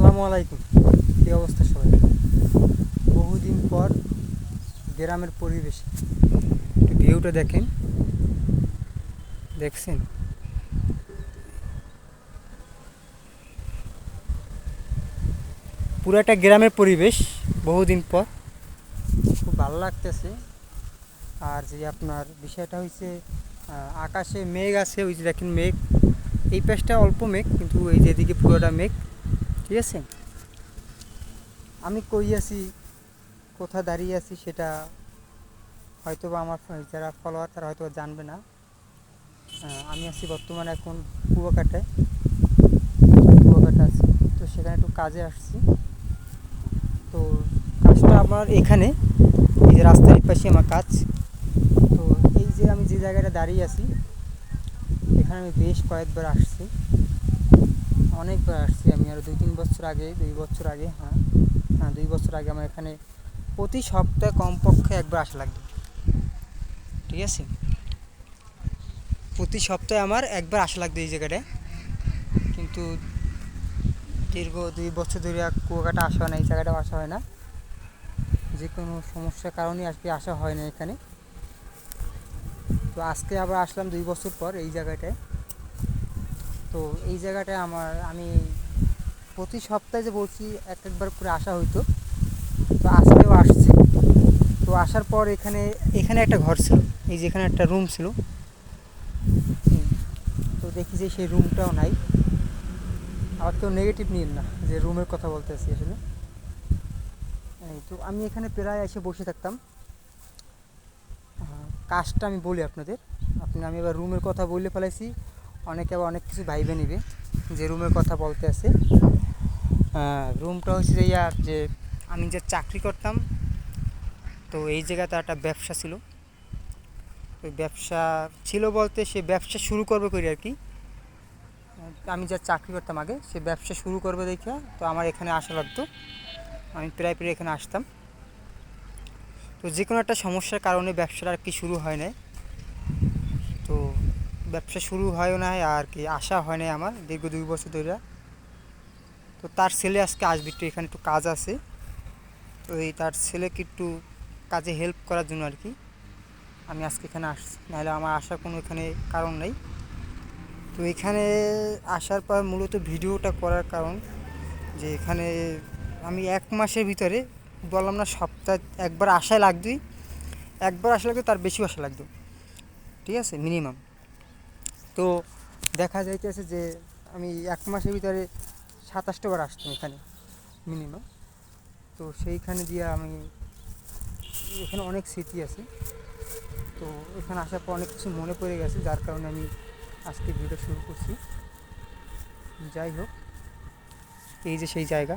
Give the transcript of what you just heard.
আসসালামু আলাইকুম। কী অবস্থা সবাই? বহুদিন পর গ্রামের পরিবেশ। একটু ভিউটা দেখেন। দেখছেন? পুরো একটা গ্রামের পরিবেশ বহুদিন পর। খুব ভালো লাগতেছে। আর যে আপনার বিষয়টা হয়েছে আকাশে মেঘ আছে, ওই যে দেখেন মেঘ। এই পাশটা অল্প মেঘ, কিন্তু এই যেদিকে পুরোটা মেঘ ঠিক আছে? আমি কই আছি কোথা দাঁড়িয়ে আছি সেটা হয়তো বা আমার যারা ফলোয়ার তারা হয়তো জানবে না। আমি আছি বর্তমানে এখন কুয়াকাটায়। কুয়াকাটা আছি। তো সেখানে একটু কাজে আসছি। তো কাজটা আমার এখানে, এই যে রাস্তার পাশে আমার কাজ। তো এই যে আমি যে জায়গাটা দাঁড়িয়ে আছি, এখানে আমি বেশ কয়েকবার আসছি। অনেকবার আসছি আমি আরও দুই তিন বছর আগে, দুই বছর আগে হ্যাঁ হ্যাঁ দুই বছর আগে আমার এখানে প্রতি সপ্তাহে কমপক্ষে একবার আসা লাগবে। ঠিক আছে? প্রতি সপ্তাহে আমার একবার আসা লাগবে এই জায়গাটায় কিন্তু দীর্ঘ দুই বছর ধরে কুয়াকাটা আসা হয় না, এই জায়গাটাও আসা হয় না। যে কোনো সমস্যার কারণে আজকে আসা হয় না এখানে। তো আজকে আবার আসলাম দুই বছর পর এই জায়গাটায়। তো এই জায়গাটায় আমার, আমি প্রতি সপ্তাহে যে বলছি, এক একবার করে আসা হইতো। তো আজকেও আসছে। তো আসার পর এখানে এখানে একটা ঘর ছিল। এই যে এখানে একটা রুম ছিল। তো দেখি যে সেই রুমটাও নাই। আবার কেউ নেগেটিভ নিন না, যে রুমের কথা বলতে বলতেছি আসলে। তো আমি এখানে প্রায় এসে বসে থাকতাম। কাজটা আমি বলি আপনাদের। আপনি, আমি এবার রুমের কথা বললে ফেলাইছি। অনেকে আবার অনেক কিছু ভাইবে নিবে, যে রুমের কথা বলতে আছে। রুমটা হচ্ছে যে ইয়ার যে আমি যে চাকরি করতাম, তো এই জায়গাতে একটা ব্যবসা ছিল। ওই ব্যবসা ছিল বলতে সে ব্যবসা শুরু করবে করি আর কি। আমি যা চাকরি করতাম আগে, সে ব্যবসা শুরু করবে দেখে তো আমার এখানে আসা লাগতো। আমি প্রায় প্রায় এখানে আসতাম। তো যে কোনো একটা সমস্যার কারণে ব্যবসাটা আর কি শুরু হয় নাই। ব্যবসা শুরু হয় না আর কি, আসা হয় নাই আমার দীর্ঘ দুই বছর ধরে। তো তার ছেলে আজকে আসবে, একটু এখানে একটু কাজ আছে। তো এই তার ছেলেকে একটু কাজে হেল্প করার জন্য আর কি। আমি আজকে এখানে আসছি, নাহলে আমার আসার কোনো এখানে কারণ নেই। তো এখানে আসার পর মূলত ভিডিওটা করার কারণ যে এখানে আমি এক মাসের ভিতরে বললাম না সপ্তাহ, একবার আসায় লাগতোই। একবার আসা লাগতো, তার বেশি আসা লাগতো। ঠিক আছে? মিনিমাম তো দেখা যাইতেছে যে আমি এক মাসের ভিতরে সাতাশটা বার আসতাম এখানে মিনিমাম তো সেইখানে দিয়ে আমি, এখানে অনেক স্মৃতি আছে। তো এখানে আসার পর অনেক কিছু মনে পড়ে গেছে, যার কারণে আমি আজকে ভিডিও শুরু করছি। যাই হোক, এই যে সেই জায়গা।